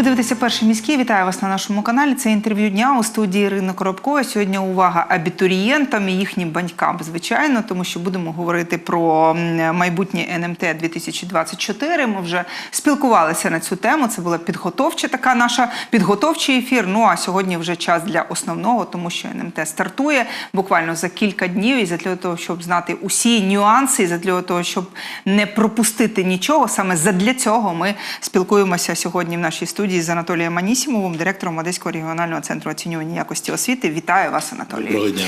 Ви дивитеся перший міський. Вітаю вас на нашому каналі. Це інтерв'ю дня у студії Ірини Коробкової. Сьогодні увага абітурієнтам і їхнім банькам, звичайно, тому що будемо говорити про майбутнє НМТ 2024. Ми вже спілкувалися на цю тему. Це була підготовча така наша підготовчий ефір. Ну а сьогодні вже час для основного, тому що НМТ стартує буквально за кілька днів. І для того, щоб знати усі нюанси, і для того, щоб не пропустити нічого, саме задля цього ми спілкуємося сьогодні в нашій студії з Анатолієм Анісімовим, директором Одеського регіонального центру оцінювання якості освіти. Вітаю вас, Анатолій. Доброго дня.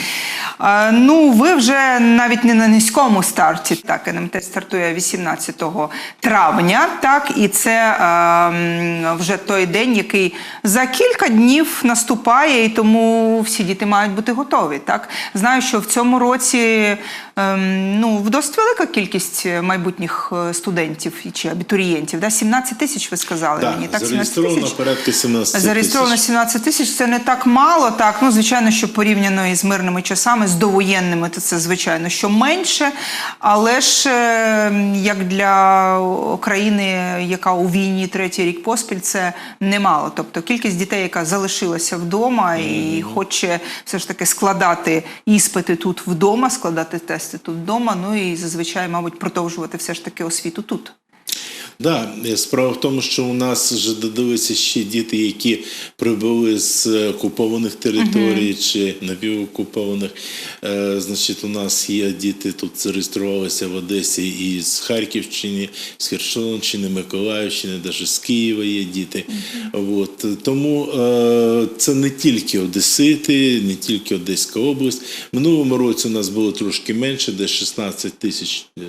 Е, Ну, ви вже навіть не на низькому старті. Так, НМТ стартує 18 травня. Так, і це м, вже той день, який за кілька днів наступає, і тому всі діти мають бути готові. Так, знаю, що в цьому році ну досить велика кількість майбутніх е, студентів чи абітурієнтів. Да? 17 тисяч ви сказали Да, мені. Так, 17 зареєстровано порядка 17 Зареєстровано тисяч. 17 тисяч. Це не так мало. Так, ну звичайно, що порівняно із мирними часами, з довоєнними, то це звичайно що менше. Але ж е, як для країни, яка у війні третій рік поспіль, це немало. Тобто кількість дітей, яка залишилася вдома і хоче все ж таки складати іспити тут вдома, складати тести тут вдома. Ну і зазвичай, мабуть, продовжувати все ж таки освіту тут. Да, е, справа в тому, що у нас вже додалися ще діти, які прибули з окупованих територій чи напівокупованих. Е, значить, у нас є діти тут зареєструвалися в Одесі і з Харківщини, з Херсонщини, Миколаївщини, навіть з Києва є діти. От. Тому е, це не тільки Одесити, не тільки Одеська область. Минулому році у нас було трошки менше, десь 16 тисяч. е,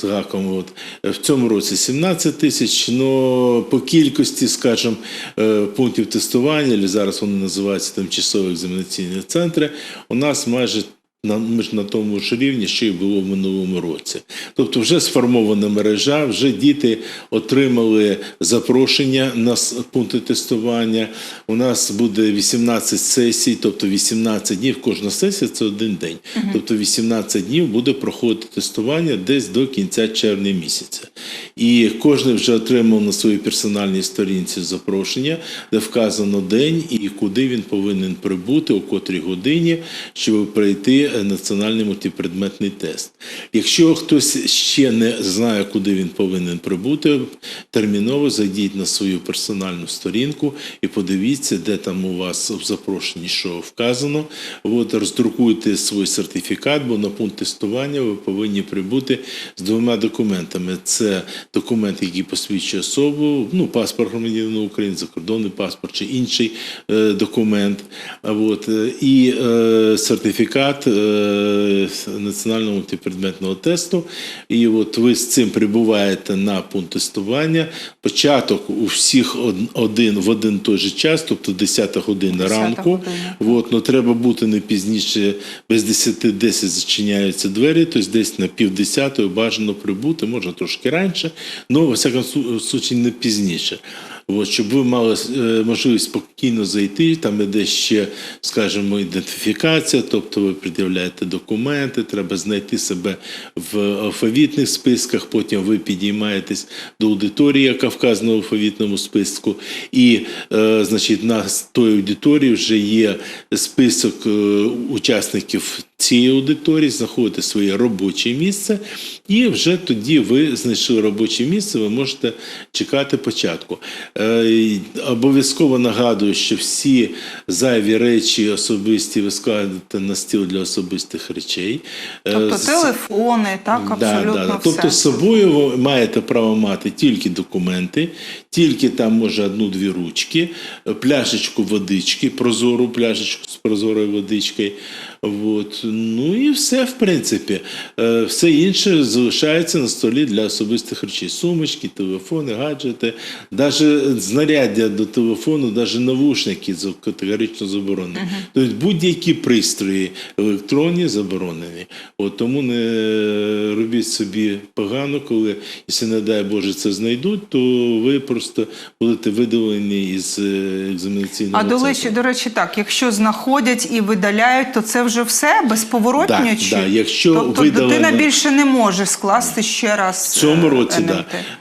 з гаком. От. В цьому році 17 тисяч, але по кількості, скажімо, е, пунктів тестування, зараз вони називаються тимчасові екзаменаційні центри, у нас майже на, ми ж на тому ж рівні, що і було в минулому році. Тобто вже сформована мережа, вже діти отримали запрошення на пункти тестування. У нас буде 18 сесій, тобто 18 днів. Кожна сесія це один день. Тобто 18 днів буде проходити тестування десь до кінця червня місяця. І кожен вже отримав на своїй персональній сторінці запрошення, де вказано день і куди він повинен прибути, о котрій годині, щоб пройти е, національний мультипредметний тест. Якщо хтось ще не знає, куди він повинен прибути, терміново зайдіть на свою персональну сторінку і подивіться, де там у вас в запрошенні, що вказано. От, роздрукуйте свій сертифікат, бо на пункт тестування ви повинні прибути з двома документами. Це документ, який посвідчує особу, ну, паспорт громадянина України, закордонний паспорт чи інший е, документ. От, і е, сертифікат національного мультипредметного тесту. І от ви з цим прибуваєте на пункт тестування. Початок у всіх один в один той же час, тобто 10 година ранку. година. От, ну, треба бути не пізніше, без 10-10 зачиняються двері, тобто десь на півдесятої бажано прибути, можна трошки раніше, але, во всякому случаї, не пізніше. От, щоб ви мали е, можливість спокійно зайти, там іде ще, скажімо, ідентифікація, тобто ви пред'являєте документи, треба знайти себе в алфавітних списках, потім ви підіймаєтесь до аудиторії, яка вказана в алфавітному списку, і, е, значить, на той аудиторії вже є список е, учасників цієї аудиторії, знаходите своє робоче місце, і вже тоді ви знайшли робоче місце, ви можете чекати початку. Е, Обов'язково нагадую, що всі зайві речі особисті ви складете на стіл для особистих речей. Е, Тобто телефони, так, абсолютно да, да. все. Тобто з собою ви маєте право мати тільки документи, тільки там може одну-дві ручки, пляшечку водички, прозору пляшечку з прозорою водичкою. От. Ну і все, в принципі. Е, Все інше залишається на столі для особистих речей. Сумочки, телефони, гаджети, навіть знаряддя до телефону, навіть навушники категорично заборонені. Тобто будь-які пристрої електронні заборонені. От, тому не робіть собі погано, коли, якщо не дай Боже, це знайдуть, то ви просто будете видалені із е, екзаменаційного А до речі, до речі, так, якщо знаходять і видаляють, то це вже все безповоротньо? Да, чи? да, якщо тобто видалено- дитина більше не може скласти ще раз В цьому е, році, НМТ?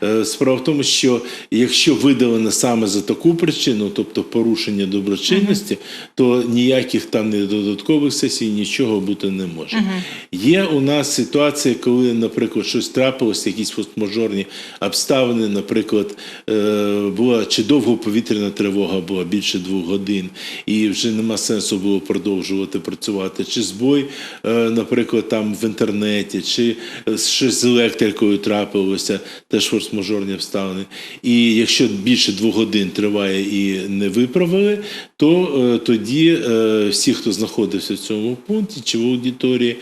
да. Е, Справа в тому, що якщо видалено саме за таку причину, тобто порушення доброчинності, то ніяких там не додаткових сесій, нічого бути не може. Є у нас ситуація, коли, наприклад, щось трапилося, якісь форс-мажорні обставини, наприклад, е, була чи довго повітряна тривога була більше двох годин, і вже нема сенсу було продовжувати працювати, чи збой, е, наприклад, там в інтернеті, чи е, щось з електрикою трапилося, теж форс-мажорні обставини. І якщо більше двох годин триває і не виправили, то е, тоді всі, хто знаходився в цьому пункті чи в аудиторії,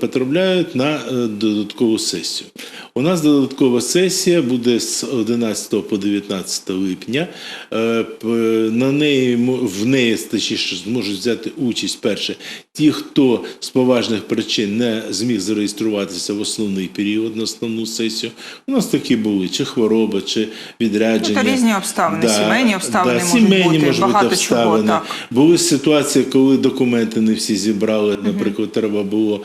потрапляють на додаткову сесію. У нас додаткова сесія буде з 11 по 19 липня. На неї в неї точніше, зможуть взяти участь перше ті, хто з поважних причин не зміг зареєструватися в основний період на основну сесію. У нас такі були чи хвороба, чи відрядження. Ну, то різні обставини, сімейні обставини можуть сімейні бути, можуть багато бути чого, обставини. так. Були ситуації, коли документи не всі зібрали. Наприклад, треба було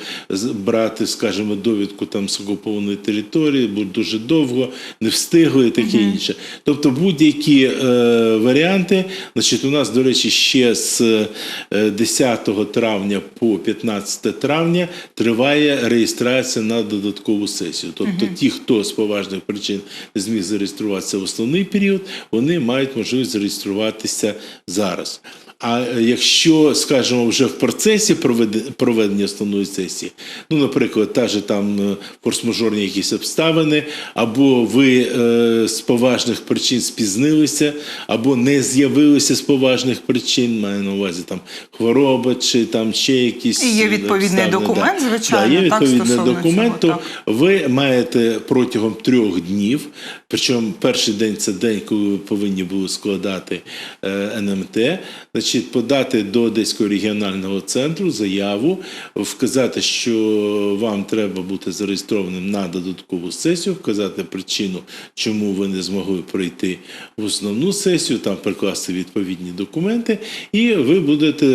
брати, скажімо, довідку там з окупованої території, бо дуже довго, не встигли і таке інше. Тобто будь-які е, варіанти, значить, у нас, до речі, ще з е, 10 травня по 15 травня триває реєстрація на додаткову сесію. Тобто ті, хто з поважних причин не зміг зареєструватися в основний період, вони мають можливість зареєструватися зараз. А е, якщо, скажімо, вже в процесі проведення основної сесії, ну, наприклад, та же там е, форс-мажорні якісь обставини, або ви е, з поважних причин спізнилися, або не з'явилися з поважних причин, маю на увазі там хвороба чи там ще якісь І є відповідний документ, да. звичайно, Да, є відповідний стосовно документ, цього, то ви маєте протягом трьох днів, причому перший день це день, коли ви повинні були складати е, НМТ, значить, подати до Одеського регіонального центру заяву, вказати, що вам треба бути зареєстрованим на додаткову сесію, вказати причину, чому ви не змогли прийти в основну сесію, там прикласти відповідні документи, і ви будете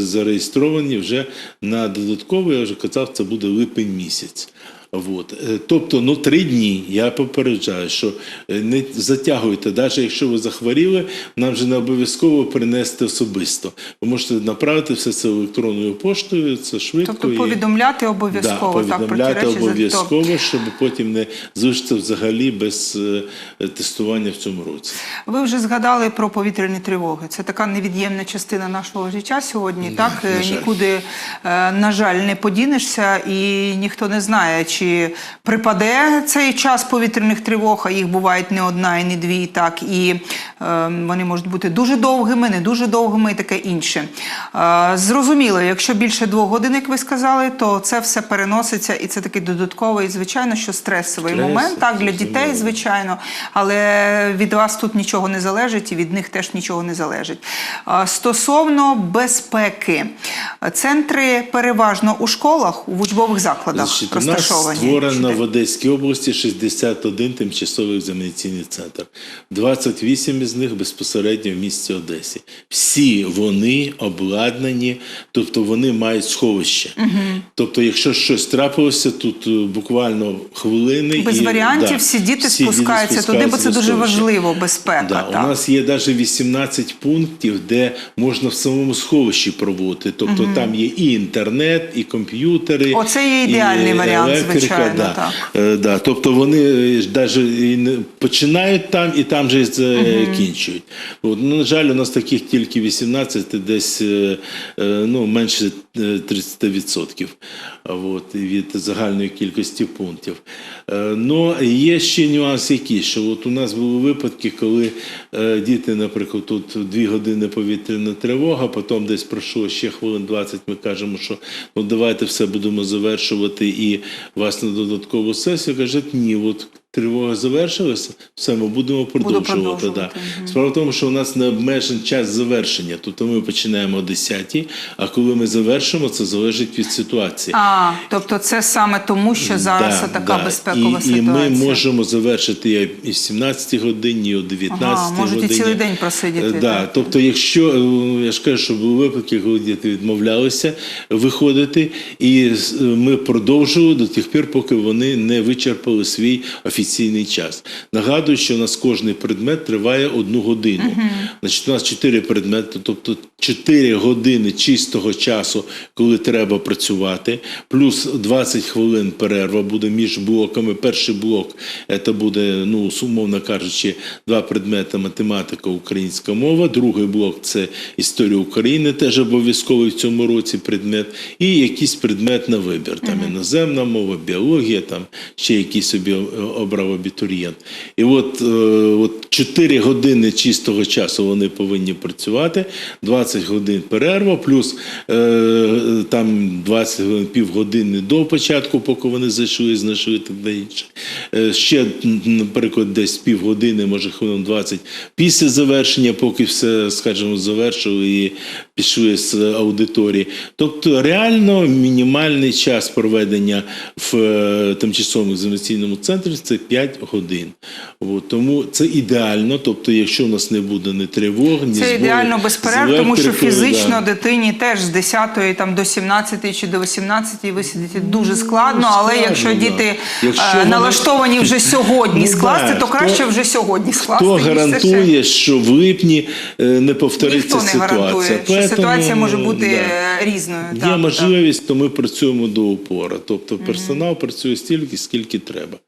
зареєстровані вже на додатковий, я вже казав, це буде липень місяць. От. Е, Тобто, ну три дні. Я попереджаю, що е, не затягуйте, навіть якщо ви захворіли, нам вже не обов'язково принести особисто. Ви можете направити все це електронною поштою, це швидко. Тобто повідомляти обов'язково да, так, повідомляти тобто обов'язково, щоб потім не залишитися взагалі без е, тестування в цьому році. Ви вже згадали про повітряні тривоги. Це така невід'ємна частина нашого життя сьогодні. так на жаль. нікуди, на жаль, не подінешся, і ніхто не знає, чи припаде цей час повітряних тривог. А їх бувають не одна і не дві. Так і е, вони можуть бути дуже довгими, не дуже довгими, і таке інше. Е, зрозуміло, якщо більше двох годин, як ви сказали, то це все переноситься, і це такий додатковий, звичайно, що стресовий Стрес, момент. Так для дітей, звичайно, але від вас тут нічого не залежить, і від них теж нічого не залежить. А, Стосовно безпеки, центри переважно у школах, у учбових закладах Значить, у нас створено в Одеській області 61 тимчасовий екзаменаційний центр. 28 із них безпосередньо в місті Одесі. Всі вони обладнані, тобто вони мають сховище. Тобто, якщо щось трапилося, тут е, буквально хвилини. Без і, варіантів да, всі діти всі спускаються туди, бо це дуже важливо, безпека. Да, так. у нас є навіть 18 пунктів, де можна в самому сховищі проводити. Тобто там є і інтернет, і комп'ютери. Оце є і ідеальний варіант, електрика, звичайно, Да. так. Е, да. Тобто вони навіть починають там і там же закінчують. От, ну, на жаль, у нас таких тільки 18, десь е, е, ну, менше е, 30% от, від загальної кількості пунктів. Ну, є ще нюанс який, що от у нас були випадки, коли е, діти, наприклад, тут дві години повітряна тривога, потім десь пройшло ще хвилин 20, ми кажемо, що ну давайте все будемо завершувати і вас на додаткову сесію. Кажуть, ні, от тривога завершилася, все, ми будемо продовжувати. продовжувати, Да. Справа в тому, що у нас не обмежений час завершення. Тобто ми починаємо о 10 а коли ми завершимо, це залежить від ситуації. А, тобто це саме тому, що зараз Да, така да. безпекова і, ситуація. І ми можемо завершити і в 17 годині, і о 19 Ага, можуть і годині. цілий день просидіти, Е, Да. так. Тобто, якщо е, я ж кажу, що були випадки, коли діти відмовлялися виходити, і е, ми продовжували до тих пір, поки вони не вичерпали свій офіційний час. Нагадую, що у нас кожний предмет триває одну годину. Значить, у нас чотири предмети, тобто 4 години чистого часу, коли треба працювати, плюс 20 хвилин перерва буде між блоками. Перший блок це буде, ну, умовно кажучи, два предмети математика, українська мова. Другий блок це історія України, теж обов'язковий в цьому році предмет, і якийсь предмет на вибір. Там іноземна мова, біологія, там ще якийсь собі обрав абітурієнт. І от, е, от 4 години чистого часу вони повинні працювати, 20 годин перерва, плюс е, там 20 хвилин, півгодини до початку, поки вони зайшли, знайшли так далі інше. Е, ще, наприклад, десь півгодини, може хвилин 20 після завершення, поки все, скажімо, завершили і пішли з аудиторії. Тобто реально мінімальний час проведення в е, тимчасовому екзаменаційному центрі це 5 годин. От, тому це ідеально. Тобто, якщо у нас не буде ні тривог, ні Це збоїв ідеально без перерв, тому що фізично да. дитині теж з 10 там, до 17 чи до 18 висидіти дуже складно, але складно, якщо да. діти Якщо е, вони- налаштовані вже сьогодні Ну, скласти, да, то хто- краще вже сьогодні скласти. Хто гарантує, що в липні е, не повториться Ніхто не гарантує, ситуація? що ситуація може бути да. е, різною. Є так, так. можливість, то ми працюємо до упора. Тобто персонал працює стільки, скільки треба.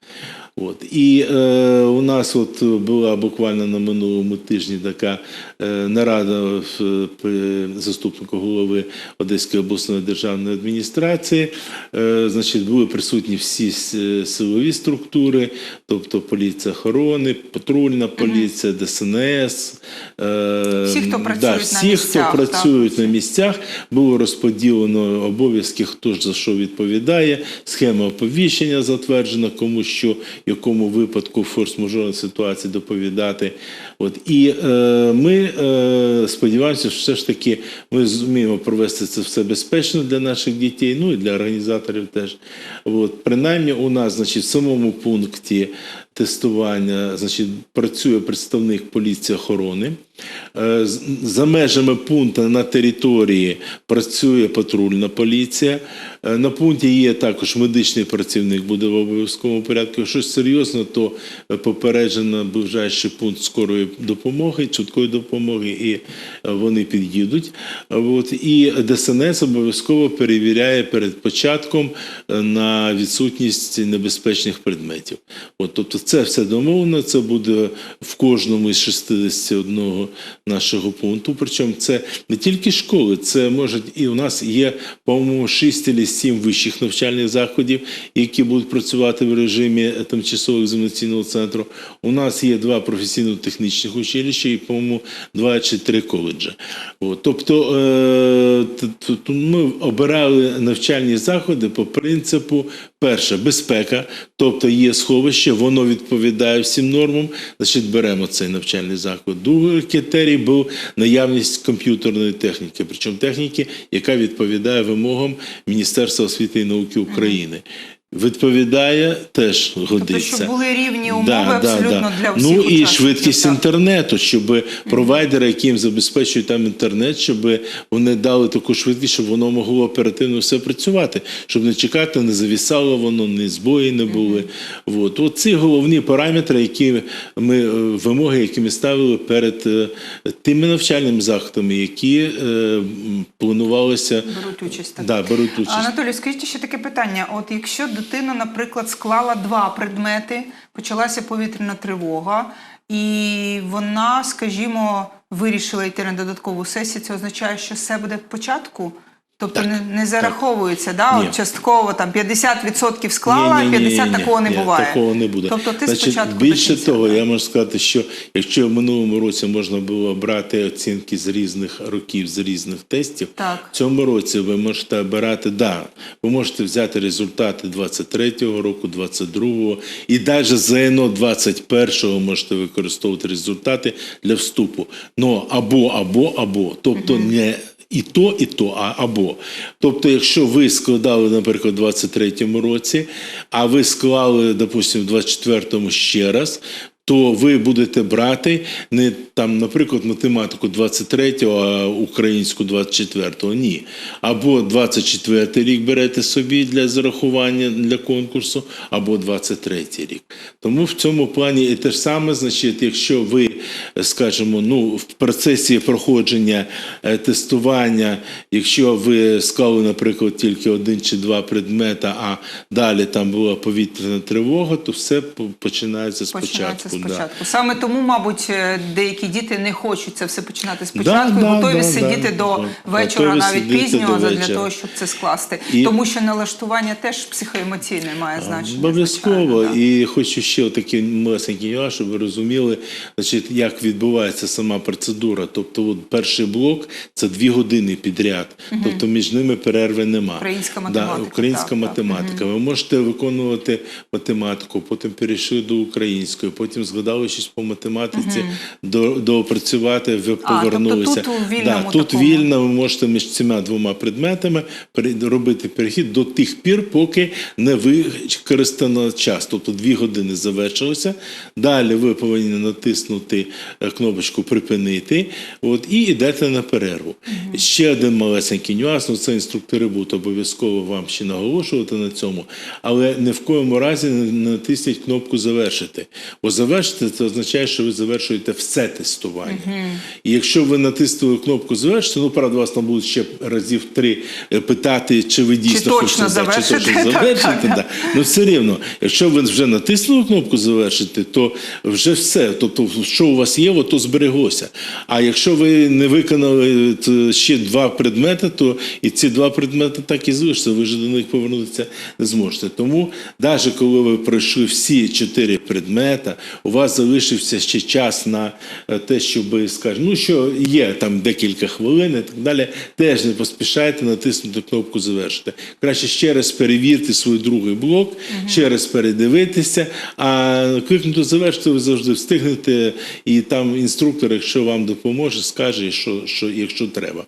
От. І е, у нас от була буквально на минулому тижні така е, нарада в, при заступнику голови Одеської обласної державної адміністрації. Е, значить, були присутні всі силові структури, тобто поліція охорони, патрульна поліція, ДСНС. Е, Всі, хто працюють да, на всі, місцях, хто так. працюють на місцях, було розподілено обов'язки, хто ж за що відповідає. Схема оповіщення затверджена, кому що, якому випадку форс-мажорна ситуації доповідати. От і е, ми е, сподіваємося, що все ж таки ми зуміємо провести це все безпечно для наших дітей, ну і для організаторів теж. От, принаймні, у нас, значить, в самому пункті тестування, значить, працює представник поліції охорони. Е, За межами пункту на території працює патрульна поліція. Е, На пункті є також медичний працівник, буде в обов'язковому порядку. Якщо серйозно, то попереджено ближайший пункт скорої допомоги, швидкої допомоги, і е, вони під'їдуть. От, і ДСНС обов'язково перевіряє перед початком на відсутність небезпечних предметів. От, тобто це все домовлено, це буде в кожному із 61 нашого пункту. Причому це не тільки школи, це може і у нас є, по-моєму, 6 або 7 вищих навчальних заходів, які будуть працювати в режимі тимчасового екзаменаційного центру. У нас є два професійно-технічних училища і, по-моєму, два чи три коледжі. Тобто е, ми обирали навчальні заходи по принципу. Перше, безпека, тобто є сховище, воно відповідає всім нормам, значить беремо цей навчальний заклад. Другий критерій був наявність комп'ютерної техніки, причому техніки, яка відповідає вимогам Міністерства освіти і науки України. Відповідає, теж годиться. Тобто, щоб були рівні умови абсолютно для всіх Ну і швидкість так. інтернету, щоб провайдери, які їм забезпечують там інтернет, щоб вони дали таку швидкість, щоб воно могло оперативно все працювати, щоб не чекати, не завісало воно, ні збої не були. От. От ці головні параметри, які ми е, вимоги, які ми ставили перед е, тими навчальними заходами, які е, планувалися Беруть участь, так. Да, беруть участь. Анатолій, скажіть ще таке питання: от якщо дитина, наприклад, склала два предмети, почалася повітряна тривога, і вона, скажімо, вирішила йти на додаткову сесію, це означає, що все буде в початку? Тобто Так, не, зараховується, да? От частково там 50% склала, Ні, ні, ні, 50 ні, ні, такого не ні, буває. Такого не буде. Тобто ти Значить, спочатку більше кінця, того, да. я можу сказати, що якщо в минулому році можна було брати оцінки з різних років, з різних тестів, Так. в цьому році ви можете обирати, да, ви можете взяти результати 23-го року, 22-го і навіть ЗНО 21-го можете використовувати результати для вступу. Ну або, або, або. Тобто не і то, і то, а або. Тобто, якщо ви складали, наприклад, у 23-му році, а ви склали, допустимо, в 24-му ще раз. То ви будете брати не там, наприклад, математику 23-го, а українську 24-го. Ні. Або 24-й рік берете собі для зарахування для конкурсу, або 23-й рік. Тому в цьому плані і те ж саме, значить, якщо ви, скажімо, ну, в процесі проходження е, тестування, якщо ви склали, наприклад, тільки один чи два предмета, а далі там була повітряна тривога, то все починається спочатку. Починається да. спочатку. Саме тому, мабуть, е, деякі діти не хочуть це все починати Да, спочатку і готові да, сидіти да. до Готові вечора, навіть пізнього, для того, щоб це скласти. І- Тому що налаштування теж психоемоційне має значення. Обов'язково. да. І хочу ще такий малесенький нюанс, щоб ви розуміли, значить, як відбувається сама процедура. Тобто, от перший блок це дві години підряд. Тобто між ними перерви немає. Українська математика, Да, українська так, так. математика. Ви можете виконувати математику, потім перейшли до української, потім згадали щось по математиці, до, доопрацювати, ви А, повернулися. тобто тут у да, тут такому. вільно ви можете між цими двома предметами робити перехід до тих пір, поки не використано час. Тобто дві години завершилося. Далі ви повинні натиснути е, кнопочку припинити. От, і йдете на перерву. Ще один малесенький нюанс, ну це інструктори будуть обов'язково вам ще наголошувати на цьому, але ні в коєму разі не не натисніть кнопку завершити. Бо завершити це означає, що ви завершуєте все тестування. І якщо ви натиснули кнопку завершити, ну правда, вас там будуть ще разів три е, питати, чи ви дійсно точно хочете да, чи завершити, точно так, завершити. так. Да. Ну все рівно, якщо ви вже натиснули кнопку завершити, то вже все. Тобто, що у вас є, то збереглося. А якщо ви не виконали е, ще два предмети, то і ці два предмети так і залишаться, ви вже до них повернутися не зможете. Тому, навіть коли ви пройшли всі чотири предмета, у вас залишився ще час на е, те, щоб скажімо, ну що є там декілька хвилин і так далі, теж не поспішайте натиснути кнопку завершити. Краще ще раз перевірте свій другий блок, ще раз передивитися, а кликнути завершити ви завжди встигнете, і там інструктор, якщо вам допоможе, скаже, що, що якщо треба.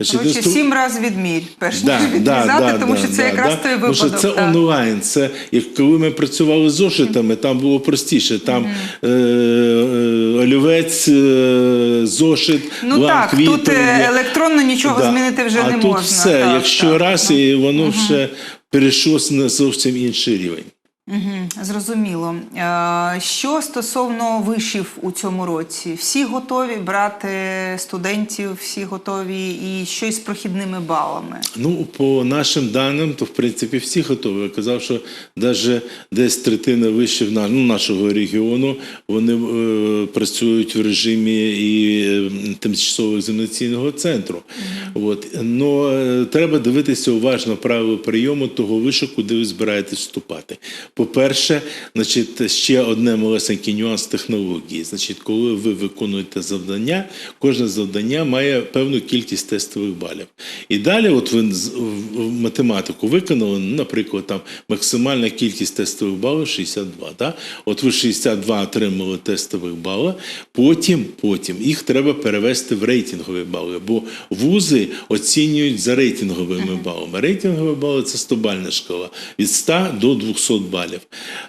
Інстру- сім разів відмір, перш ніж відрізати, да, тому да, що це да, якраз да. той Тому що це онлайн. Це як коли ми працювали з зошитами, там було простіше. Там е, е, олівець, е, зошит, Ну бланк, так, тут відповіді. електронно нічого Да. змінити вже а не тут можна. все, так, якщо так, раз, так. і воно вже перейшло на зовсім інший рівень. Мгм, Зрозуміло. Е, Що стосовно вишів у цьому році, всі готові брати студентів, всі готові і що із прохідними балами? Ну, по нашим даним, то в принципі всі готові. Я казав, що навіть десь третина вишів ну, нашого регіону вони е, працюють в режимі і тимчасового екзаменаційного центру. От. Но е, треба дивитися уважно правила прийому того вишу, куди ви збираєтесь вступати. По-перше, значить, ще одне малесенький нюанс технології. Значить, коли ви виконуєте завдання, кожне завдання має певну кількість тестових балів. І далі, от ви математику виконали, наприклад, там максимальна кількість тестових балів 62. Да? От ви 62 отримали тестових бали, потім, потім їх треба перевести в рейтингові бали, бо вузи оцінюють за рейтинговими балами. Рейтингові бали це 100-бальна шкала від 100 до 200 балів.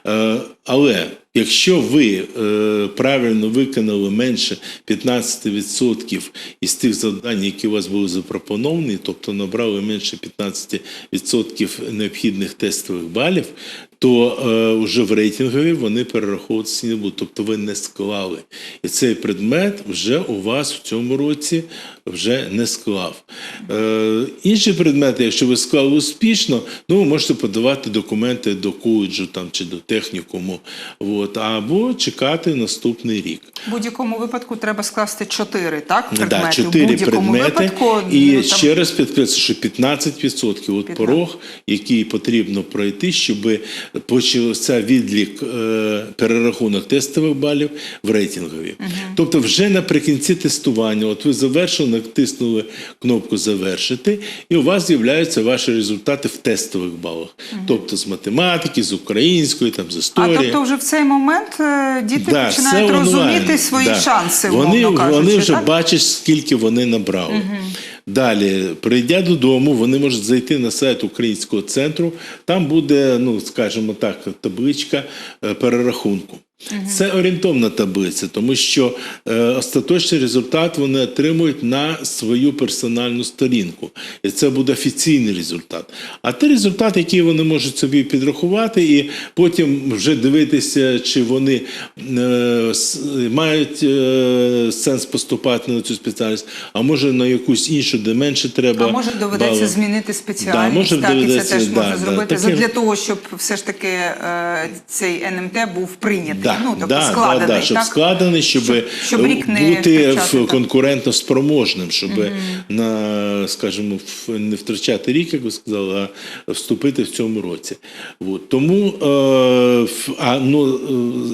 Е, але якщо ви е, правильно виконали менше 15% із тих завдань, які у вас були запропоновані, тобто набрали менше 15% необхідних тестових балів, то е, вже в рейтингові вони перераховуватися не будуть. Тобто ви не склали. І цей предмет вже у вас в цьому році вже не склав. Е, інші предмети, якщо ви склали успішно, ну ви можете подавати документи до коледжу там, чи до технікуму, от, або чекати наступний рік. В будь-якому випадку треба скласти чотири, так? Предмети. В чотири предмети. випадку і ну, там- ще раз підкреслю, що 15% от порог, який потрібно пройти, щоб почався відлік е, перерахунок тестових балів в рейтингові. Тобто, вже наприкінці тестування, от ви завершили, натиснули кнопку Завершити, і у вас з'являються ваші результати в тестових балах. Тобто з математики, з української, там з А історії. тобто вже в цей момент е, діти Да, починають розуміти свої Да. шанси, Вони, кажучи, вони вже так? бачать, скільки вони набрали. Далі, прийдя додому, вони можуть зайти на сайт українського центру. Там буде, ну скажімо так, табличка е, перерахунку. Це орієнтовна таблиця, тому що е, остаточний результат вони отримують на свою персональну сторінку. І це буде офіційний результат. А той результат, який вони можуть собі підрахувати, і потім вже дивитися, чи вони е, мають е, сенс поступати на цю спеціальність, а може на якусь іншу, де менше треба. А може доведеться балів. змінити спеціальність, може так, і це теж да, можна да, зробити таке- для того, щоб все ж таки е, цей НМТ був прийнятий, Да, ну, тобто да, складений, да, да, щоб так? складений, щоб, Щоб- щоб не бути втрачати, конкурентно спроможним, щоб на, скажімо, не втрачати рік, як ви сказали, а вступити в цьому році. От. Тому, е, а, ну,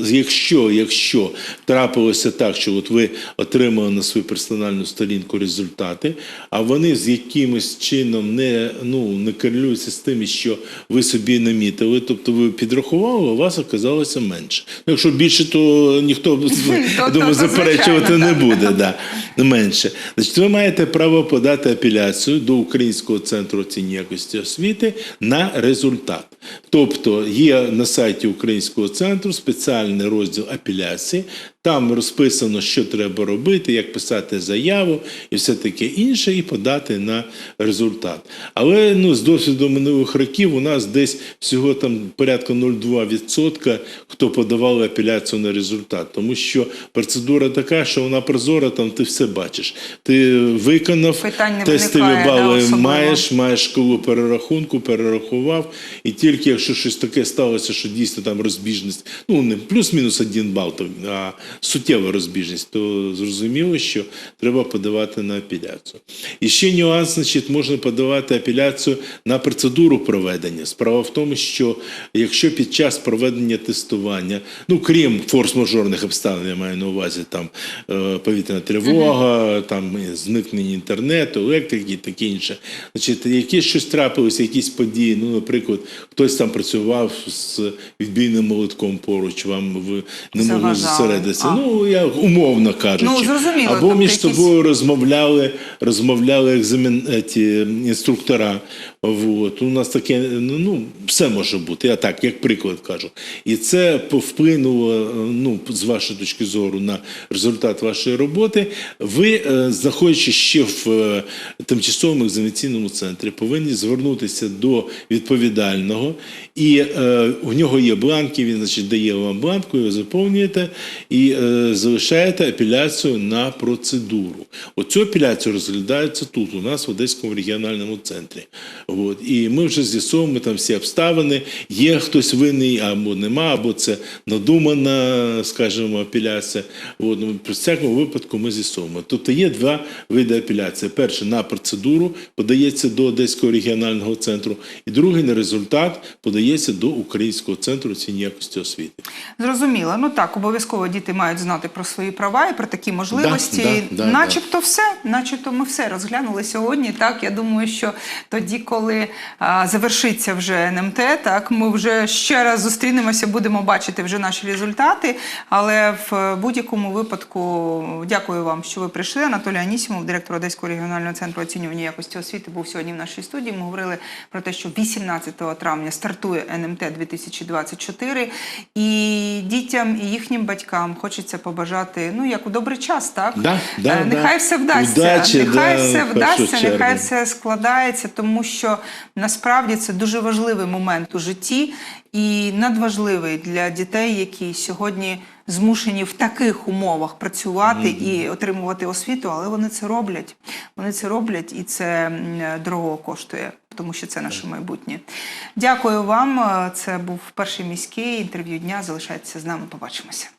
е, якщо, якщо трапилося так, що от ви отримали на свою персональну сторінку результати, а вони з якимось чином не, ну, не корелюються з тим, що ви собі намітили, тобто ви підрахували, а у вас оказалося менше. Ну, якщо більше, то ніхто думаю, заперечувати не буде. Да, менше. Значить, ви маєте право подати апеляцію до Українського центру оцінювання якості освіти на результат. Тобто є на сайті Українського центру спеціальний розділ апеляції. Там розписано, що треба робити, як писати заяву і все таке інше, і подати на результат. Але ну, з досвіду минулих років у нас десь всього там порядка 0,2% хто подавали апеляцію на результат. Тому що процедура така, що вона прозора, там ти все бачиш. Ти виконав тестові виникає, да, бали, особливо. маєш, маєш шкалу перерахунку, перерахував, і тільки якщо щось таке сталося, що дійсно там розбіжність, ну не плюс-мінус один бал, то, а суттєва розбіжність, то зрозуміло, що треба подавати на апеляцію. І ще нюанс, значить, можна подавати апеляцію на процедуру проведення. Справа в тому, що якщо під час проведення тестування, ну крім форс-мажорних обставин, я маю на увазі там е, повітряна тривога, там зникнення інтернету, електрики і таке інше. Значить, якесь щось трапилося, якісь події. Ну, наприклад, хтось там працював з відбійним молотком поруч, вам ви не могли Заважали. Зосередитися. А. Ну, я умовно кажучи. Ну, зрозуміло, Або тобто між якісь- собою розмовляли, розмовляли екзамен, ті, інструктора. Вот. У нас таке, ну, все може бути, я так, як приклад кажу. І це повплинуло, ну, з вашої точки зору, на результат вашої роботи. Ви, е, знаходячись ще в е, тимчасовому екзаменаційному центрі, повинні звернутися до відповідального, і е, у нього є бланки, він значить, дає вам бланку, ви заповнюєте і е, залишаєте апеляцію на процедуру. Оцю апеляцію розглядається тут, у нас в Одеському регіональному центрі. От. І ми вже з'ясовуємо там всі обставини. Є хтось винний, або нема, або це надумана, скажімо, апеляція. От. Ну, При всякому випадку ми з'ясовуємо. Тобто є два види апеляції. Перше на процедуру подається до Одеського регіонального центру, і другий на результат подається до Українського центру оцінювання якості освіти. Зрозуміло. Ну так, обов'язково діти мають знати про свої права і про такі можливості. Да, да, да, начебто все, начебто ми все розглянули сьогодні. Так, я думаю, що тоді, коли а, завершиться вже НМТ, так ми вже ще раз зустрінемося, будемо бачити вже наші результати. Але в будь-якому випадку дякую вам, що ви прийшли. Анатолій Анісімов, директор Одеського регіонального центру оцінювання якості освіти, був сьогодні в нашій студії. Ми говорили про те, що 18 травня стартує НМТ 2024 і дітям і їхнім батькам. Хочеться побажати, ну як у добрий час, так? Да, да, Е, нехай да. все вдасться, Удачі, нехай да, все вдасться, нехай все складається, тому що насправді це дуже важливий момент у житті і надважливий для дітей, які сьогодні змушені в таких умовах працювати і отримувати освіту, але вони це роблять. Вони це роблять, і це дорого коштує. Тому що це наше майбутнє. Дякую вам. Це був перший міський інтерв'ю дня. Залишайтеся з нами. Побачимося.